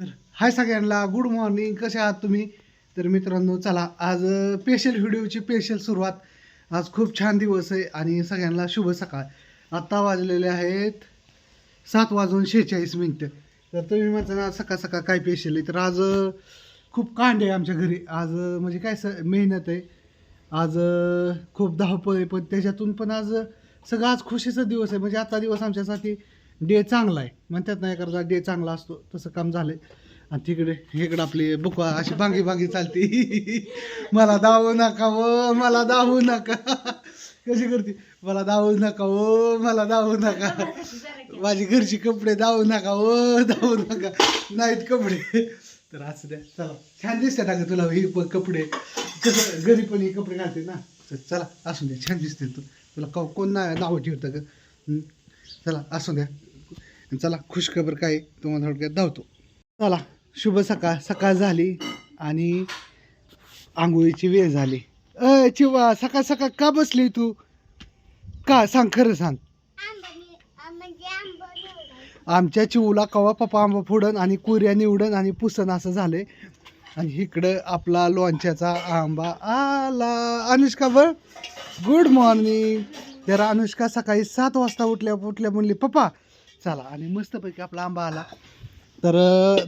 तर हाय सगळ्यांना good morning कसे आहात तुम्ही? तर मित्रांनो चला आज स्पेशल व्हिडिओची स्पेशल सुरुवात. आज खूप छान दिवस आहे आणि सगळ्यांना शुभ सकाळ. आत्ता वाजलेले आहेत सात वाजून शेहेचाळीस मिनटं. तर तुम्ही म्हणता ना सकाळ सकाळ काय स्पेशल आहे? तर आज खूप कांड आहे आमच्या घरी. आज म्हणजे काय स मेहनत आहे. आज खूप धावपळ आहे. पण त्याच्यातून पण आज सगळं आज खुशीचा दिवस आहे. म्हणजे आजचा दिवस आमच्यासाठी डे चांगला आहे. म्हणतात ना एखादा डे चांगला असतो तसं काम झालंय. आणि तिकडे इकडे आपली बुकवा अशी भांगी भांगी चालते. मला दावू नका व मला दावू नका. कशी करते? मला दावू नका ओ मला दावू नका. माझी घरची कपडे दावू नका हो, ओ दावू नका. नाहीत कपडे. तर असं द्या. चला. छान दिसते अगं तुला ही प- कपडे. कसं घरी पण हे कपडे घालते ना. तर चला असू द्या. छान दिसते तू. तुला कोण ना नावं ठेवतं ग. चला असू द्या. चला खुशखबर काय तुम्हाला थोडक्यात धावतो. चला शुभ सकाळ. सकाळ झाली आणि आंघोळीची वेळ झाली. अय चिवा सकाळ सकाळ का बसली तू? का? सांग खरं सांग. आमच्या चिवला कवा पप्पा आंबा फोडन आणि कोऱ्या निवडन आणि पुसन असं झालंय. आणि इकडं आपला लोणच्याचा आंबा आला. अनुष्का बर गुड मॉर्निंग तर अनुष्का सकाळी सात वाजता उठल्या उठल्या म्हणली पप्पा चला आणि मस्तपैकी आपला आंबा आला. तर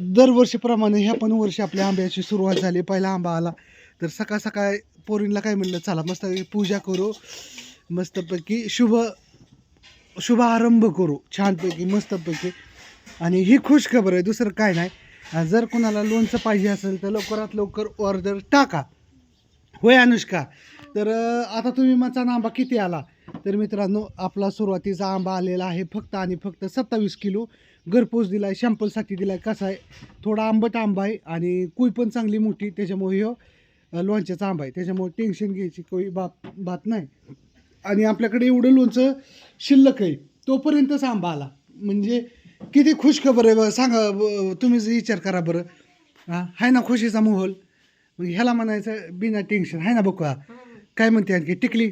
दरवर्षीप्रमाणे ह्या पण वर्षी आपल्या आंब्याची सुरुवात झाली पहिला आंबा आला. तर सकाळ सकाळ पोरींला काय म्हणलं चला मस्त पूजा करू. मस्तपैकी शुभ शुभ आरंभ करू छानपैकी मस्तपैकी. आणि ही खुश खबर आहे दुसरं काय नाही. जर कोणाला लोनचं पाहिजे असेल तर लवकरात लवकर ऑर्डर टाका. होय अनुष्का? तर आता तुम्ही माझा आंबा किती आला? तर मित्रांनो आपला सुरुवातीचा आंबा आलेला आहे फक्त आणि फक्त सत्तावीस किलो. घरपोच दिला आहे शॅम्पलसाठी दिला आहे कसा आहे? थोडा आंबट आंबा आहे आणि कुई पण चांगली मोठी त्याच्यामुळे अं, लोणच्याचा आंबा आहे. त्याच्यामुळे टेन्शन घ्यायची काही बात बात नाही. आणि आपल्याकडे एवढं लोणचं शिल्लक आहे तोपर्यंतच आंबा आला. म्हणजे किती खुश खबर आहे बरं. सांगा तुम्हीच विचार करा बरं. हां? आहे ना खुशीचा माहोल. मग ह्याला म्हणायचं बिना टेन्शन आहे ना बघा काय म्हणते आणखी? टिकली?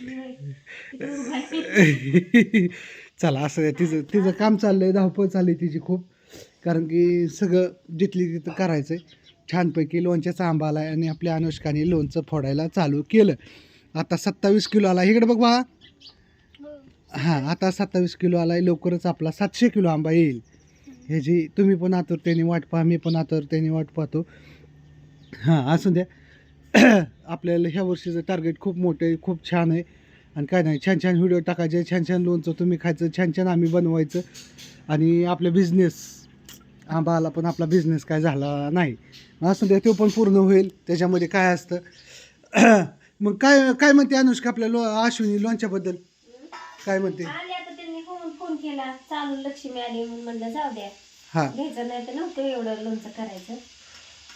चला असं तिचं तिचं काम चाललंय धावपळ चालली तिची खूप. कारण की सगळं जिथली तिथं करायचं आहे छानपैकी लोणच्याचा आंबा आला आणि आपल्या अनुष्काने लोणचं फोडायला चालू केलं. आता सत्तावीस किलो आला. इकडे बघ बा. हां आता सत्तावीस किलो आला आहे लवकरच आपला सातशे किलो आंबा येईल. ह्याची तुम्ही पण आतुरतेने वाट पहा मी पण आतुरतेने वाट पाहतो. हां असू द्या. आपल्याला ह्या वर्षीचं टार्गेट खूप मोठं आहे खूप छान आहे. आणि काय नाही छान छान व्हिडिओ टाकायचे छान छान लोणचं तुम्ही खायचं छान छान आम्ही बनवायचं. आणि आपलं बिझनेस आंबा आला पण आपला बिझनेस काय झाला नाही. असू द्या तो पण पूर्ण होईल. त्याच्यामध्ये काय असतं? मग काय काय म्हणते अनुष्का आपल्या लो अश्विनी लोणच्याबद्दल? काय म्हणते? आले आता त्यांनी फोन फोन केला. चालू लक्ष्मी आली म्हणून म्हणलं जाऊ द्या. हां. घ्यायचं नाही तर नव्हतं एवढं लोणचं करायचं.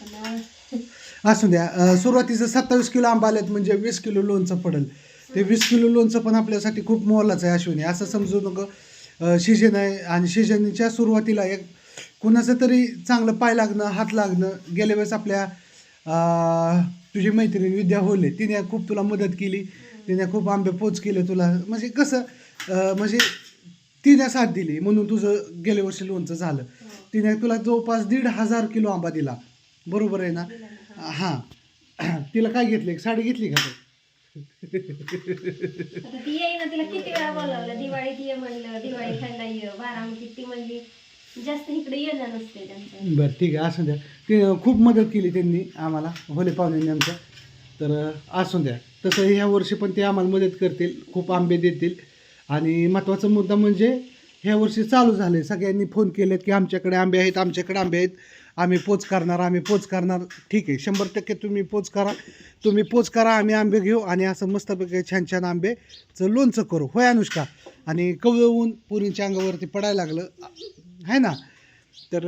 पण असू द्या सुरुवातीचं सत्तावीस किलो आंबा आलेत म्हणजे वीस किलो लोणचं पडेल. ते वीस किलो लोणचं पण आपल्यासाठी खूप मोलाचं आहे अश्विनी. असं समजू नको. सीजन आहे आणि सीजनच्या सुरुवातीला एक कुणाचं तरी चांगलं पाय लागणं हात लागणं गेल्या वेळेस आपल्या तुझी मैत्रीण विद्या होले तिने खूप तुला मदत केली. तिने खूप आंबे पोच केले तुला. म्हणजे कसं म्हणजे तिने साथ दिली म्हणून तुझं गेल्या वर्षी लोणचं झालं. तिने तुला जवळपास दीड हजार किलो आंबा दिला. बरोबर आहे ना? हां. तिला काय घेतलं? एक साडी घेतली का तू? आता ती येईना तिला किती वेळा बोलावलं? दिवाळीत ये म्हणलं दिवाळी खायला ये बारामतीत ती म्हणली जास्त इकडे येणं नसते त्यांचं. बरं ठीक आहे. असू द्या. ते खूप मदत केली त्यांनी आम्हाला होले पाहुण्यांनी आमच्या. तर असू द्या. तसं ह्या वर्षी पण ते आम्हाला मदत करतील खूप आंबे देतील. आणि महत्त्वाचा मुद्दा म्हणजे ह्या वर्षी चालू झाले सगळ्यांनी फोन केलेत की आमच्याकडे आंबे आहेत आमच्याकडे आंबे आहेत. आम्ही पोच करणार आम्ही पोच करणार. ठीक आहे शंभर टक्के तुम्ही पोच करा. तुम्ही पोच करा आम्ही आंबे घेऊ आणि असं मस्तपैकी छान छान आंबेचं लोणचं करू. होय अनुष्का? आणि कवळवून पुरींच्या अंगावरती पडायला लागलं. आहे ना? तर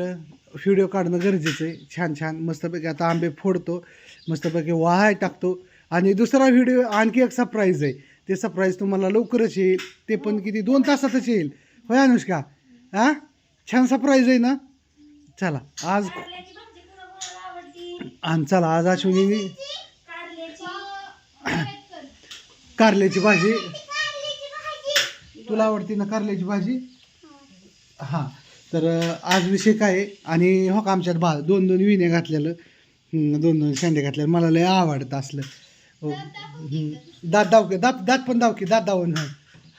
व्हिडिओ काढणं गरजेचं आहे. छान छान मस्तपैकी आता आंबे फोडतो मस्तपैकी वाहाय टाकतो. आणि दुसरा व्हिडिओ आणखी एक सरप्राईज आहे. ते सरप्राईज तुम्हाला लवकरच येईल. ते पण किती? दोन तासातच येईल. होय अनुष्का? हां छान सरप्राईज आहे ना? चला आज आणि चला आज अश्विनी कारल्याची. भाजी. तुला आवडते ना कारल्याची भाजी? हां. तर आज विषय काय आहे? आणि हो का आमच्यात बा दोन दोन विण्या घातलेलं. दोन दोन शेंडे घातलेलं. मला लय आवडतं असलं. हो. दात दाव की दात दात पण दाव की दात दावून हा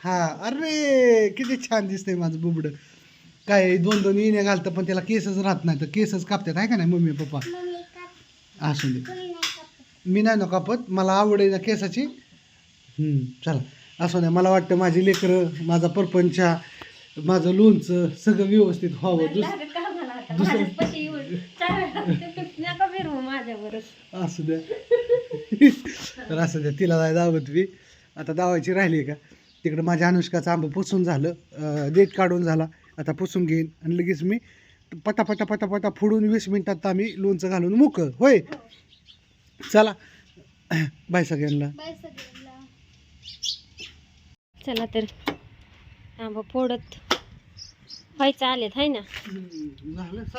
हा अरे किती छान दिसतंय माझं बुबडं. काय दोन दोन विण्या घालतं पण त्याला केसच राहत नाही. तर केसच कापतात आहे का नाही मम्मी पप्पा? असू दे. मी नाही ना कापत मला आवड आहे ना केसाची. हम्म, चला. असं नाही मला वाटतं माझी लेकरं माझा परपंच माझं लोणचं सगळं व्यवस्थित व्हावं. दुस? दुसरं- असू द्या तर असू द्या तिला जाय दावत बी. आता दावायची राहिली का? तिकडं माझ्या अनुष्काचं आंबं पुसून झालं देठ काढून झाला. आता पुसून घेईन. आणि लगेच मी पटा पटा पटा पटा फोडून वीस मिनिटात आम्ही लोणचं घालून मुक होय? चला. बाय सगळ्यांना. चला तर. आंबा फोडत. व्हायचं आलेत हाय ना?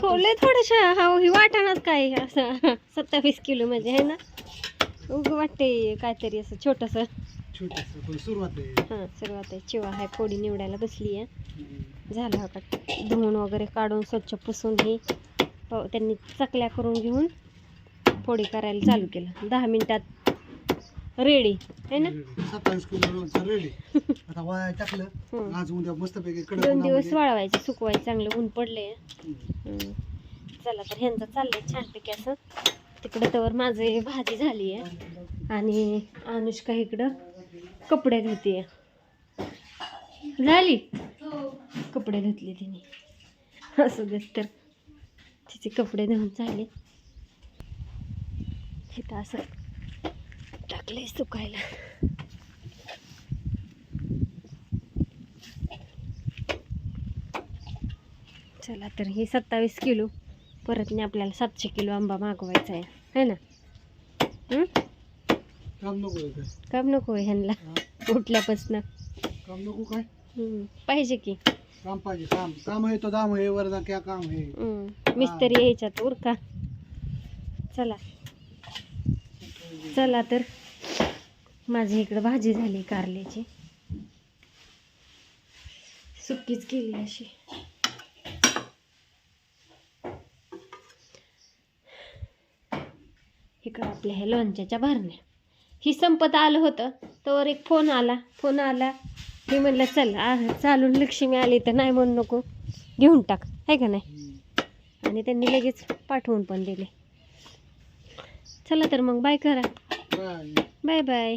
थोडे थोडेशा हा ही वाटाणाच काय असं? सत्तावीस किलो म्हणजे आहे ना? उग वाटते काहीतरी असं छोटंसं. छोटस पण सुरुवात आहे. हां सुरुवात आहे. चिवा आहे फोडी निवडायला बसली आहे. झालं का धुवून वगैरे काढून स्वच्छ पुसून हे त्यांनी चकल्या करून घेऊन फोडी करायला चालू केलं. दहा मिनिटात रेडी. आहे ना? सत्तावीस किलो लोणचं रेडी. आता वाया टाकलं. आज उद्या मस्तपैकी कडक दोन दिवस. वाळवायचे सुकवायचे चांगलं ऊन पडले. चला तर ह्यांचं चाललंय छानपैकी असं. तिकडं तर माझे भाजी झाली आहे. आणि अनुष्का इकडं कपडे धुते. झाली? कपडे धुतले तिने. असं देत तर. तिचे कपडे धुवून झाले. इथं असं टाकले सुकायला. चला तर हे सत्तावीस किलो. परतने आपल्याला सातशे किलो आंबा मागवायचा आहे. है ना? काम नको आहे काय? काम नको आहे ह्यांना. उठल्यापासनं. काम नको काय? हं, पाहिजे की. काम पाहिजे काम. काम आहे तो दाम आहे वरना क्या काम आहे? हं, मिस्त्री यायच्यात उरका चला. चला तर. माझी इकडं भाजी झाली कारल्याची. सुक्कीच केली अशी. इकडं आपल्या ह्या लोणच्याच्या भरण्या. ही संपत आलं होतं. तर एक फोन आला. फोन आला. मी म्हणलं चल आ चालून लक्ष्मी आली तर नाही म्हणू नको. घेऊन टाक. आहे का नाही? आणि त्यांनी लगेच पाठवून पण दिले. चला तर मग बाय करा. Bye bye